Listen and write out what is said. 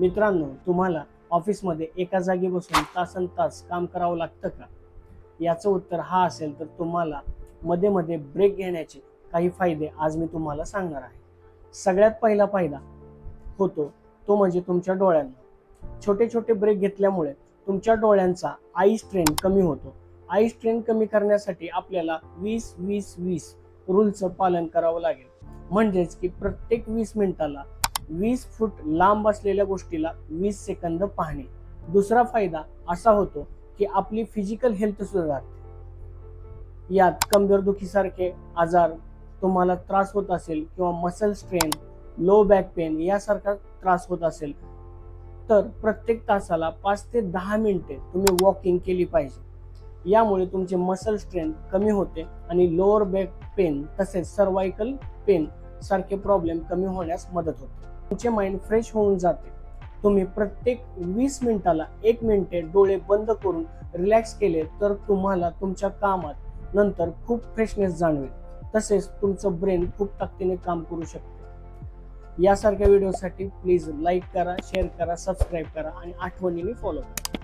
मित्रांनो तुम्हाला ऑफिसमध्ये एका जागी बसून तासन तास काम करावं लागतं का? याचं उत्तर हा असेल तर तुम्हाला मध्ये मध्ये ब्रेक घेण्याचे काही फायदे आज मी तुम्हाला सांगणार आहे. सगळ्यात पहिला फायदा होतो तो म्हणजे तुमच्या डोळ्यांना. छोटे छोटे ब्रेक घेतल्यामुळे तुमच्या डोळ्यांचा आई स्ट्रेन कमी होतो. आई स्ट्रेन कमी करण्यासाठी आपल्याला वीस वीस वीस रूलचं पालन करावं लागेल. म्हणजेच की प्रत्येक वीस मिनिटाला वीस फूट लांब असलेल्या गोष्टीला वीस सेकंद पाहणे. दुसरा फायदा असा होतो की आपली फिजिकल हेल्थ सुधारते. यात कंबरदुखीसारखे आजार तुम्हाला त्रास होत असेल किंवा muscle strain low back pain यासारखा त्रास होत असेल तर प्रत्येक तासाला पाच ते दहा मिनिटे तुम्ही वॉकिंग केली पाहिजे. यामुळे तुमचे मसल स्ट्रेन कमी होते आणि लोअर बॅक पेन तसेच सर्वायकल पेन सारखे प्रॉब्लेम कमी होण्यास मदत होते. तुमचे माइंड फ्रेश होऊन जाते. तुम्ही प्रत्येक वीस मिनिटाला एक मिनिटे डोळे बंद करून रिलॅक्स केले तर तुम्हाला तुमच्या कामात नंतर खूप फ्रेशनेस जाणवेल. तसेच तुमचं ब्रेन खूप ताकदीने काम करू शकते. यासारख्या व्हिडिओसाठी प्लीज लाईक करा शेअर करा सबस्क्राईब करा आणि आठवणीने फॉलो करा.